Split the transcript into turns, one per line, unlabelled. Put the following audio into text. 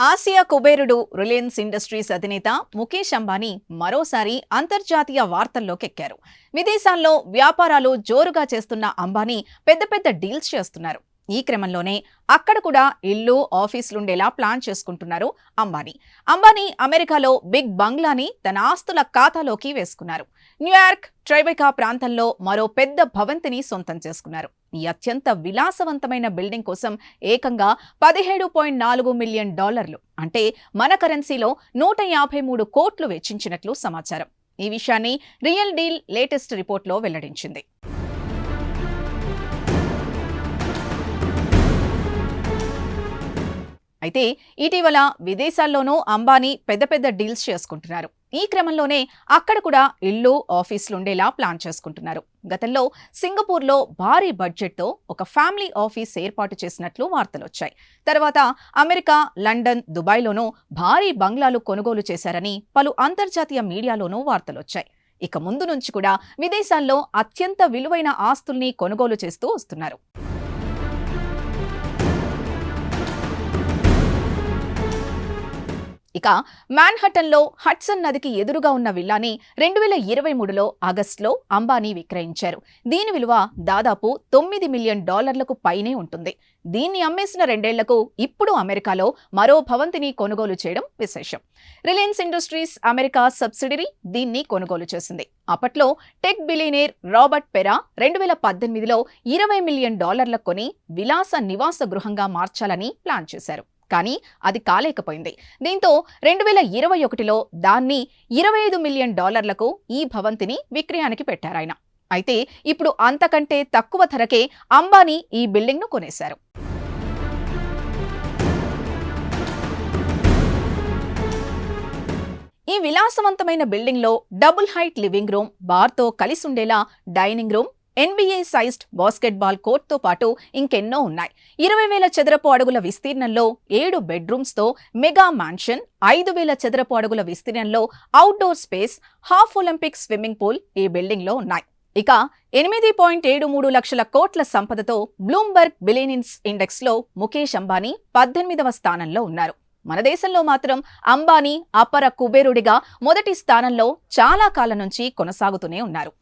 Asia కుబేరుడు Reliance industries అధినేత ముఖేష్ అంబానీ మరోసారి అంతర్జాతీయ వార్తల్లోకెక్కారు. విదేశాల్లో వ్యాపారాలు జోరుగా చేస్తున్న అంబానీ పెద్ద పెద్ద డీల్స్ చేస్తున్నారు. ఈ క్రమంలోనే అక్కడ కూడా ఇల్లు ఆఫీసులుండేలా ప్లాన్ చేసుకుంటున్నారు అంబానీ. అంబానీ అమెరికాలో బిగ్ బంగ్లాని తన ఆస్తుల ఖాతాలోకి వేసుకున్నారు. న్యూయార్క్ ట్రైబెకా ప్రాంతంలో మరో పెద్ద భవంతిని సొంతం చేసుకున్నారు. ఈ అత్యంత విలాసవంతమైన బిల్డింగ్ కోసం ఏకంగా పదిహేడు పాయింట్ నాలుగు మిలియన్ డాలర్లు అంటే మన కరెన్సీలో నూట యాభై మూడు కోట్లు వెచ్చించినట్లు సమాచారం. ఈ విషయాన్ని రియల్ డీల్ లేటెస్ట్ రిపోర్ట్లో వెల్లడించింది. అయితే ఇటీవల విదేశాల్లోనూ అంబానీ పెద్ద పెద్ద డీల్స్ చేసుకుంటున్నారు. ఈ క్రమంలోనే అక్కడ కూడా ఇల్లు ఆఫీసులుండేలా ప్లాన్ చేసుకుంటున్నారు. గతంలో సింగపూర్లో భారీ బడ్జెట్తో ఒక ఫ్యామిలీ ఆఫీస్ ఏర్పాటు చేసినట్లు వార్తలొచ్చాయి తర్వాత అమెరికా లండన్ దుబాయ్లోనూ భారీ బంగ్లాలు కొనుగోలు చేశారని పలు అంతర్జాతీయ మీడియాలోనూ వార్తలొచ్చాయి ఇక ముందు నుంచి కూడా విదేశాల్లో అత్యంత విలువైన ఆస్తుల్ని కొనుగోలు చేస్తూ వస్తున్నారు. ఇక మ్యాన్హటన్లో హట్సన్ నదికి ఎదురుగా ఉన్న విల్లాని రెండు వేల ఇరవై మూడులో ఆగస్టులో అంబానీ విక్రయించారు. దీని విలువ దాదాపు తొమ్మిది మిలియన్ డాలర్లకు పైనే ఉంటుంది. దీన్ని అమ్మేసిన రెండేళ్ళకు ఇప్పుడు అమెరికాలో మరో భవంతిని కొనుగోలు చేయడం విశేషం. రిలయన్స్ ఇండస్ట్రీస్ అమెరికా సబ్సిడరీ దీన్ని కొనుగోలు చేసింది. అప్పట్లో టెక్ బిలీనేర్ రాబర్ట్ పెరా రెండు వేల పద్దెనిమిదిలో ఇరవై మిలియన్ డాలర్ల కొని విలాస నివాస గృహంగా మార్చాలని ప్లాన్ చేశారు. కానీ అది కాలేకపోయింది. దీంతో రెండు వేల ఇరవై ఒకటిలో దాన్ని ఇరవై ఐదు మిలియన్ డాలర్లకు ఈ భవంతిని విక్రయానికి పెట్టారాయన. అయితే ఇప్పుడు అంతకంటే తక్కువ ధరకే అంబానీ ఈ బిల్డింగ్ను కొనేశారు. ఈ విలాసవంతమైన బిల్డింగ్లో డబుల్ హైట్ లివింగ్ రూమ్ బార్తో కలిసి ఉండేలా dining room NBA sized basketball కోర్ట్తో పాటు ఇంకెన్నో ఉన్నాయి. ఇరవై వేల చదరపు అడుగుల విస్తీర్ణంలో ఏడు బెడ్రూమ్స్తో మెగా మ్యాన్షన్ ఐదు వేల చదరపు అడుగుల విస్తీర్ణంలో outdoor space half Olympic swimming pool ఈ బిల్డింగ్లో ఉన్నాయి. ఇక ఎనిమిది పాయింట్ ఏడు మూడు లక్షల కోట్ల సంపదతో బ్లూంబర్గ్ బిలియనిన్స్ ఇండెక్స్లో ముఖేష్ అంబానీ పద్దెనిమిదవ స్థానంలో ఉన్నారు. మన దేశంలో మాత్రం అంబానీ అపర కుబేరుడిగా మొదటి స్థానంలో చాలా కాలం నుంచి కొనసాగుతూనే ఉన్నారు.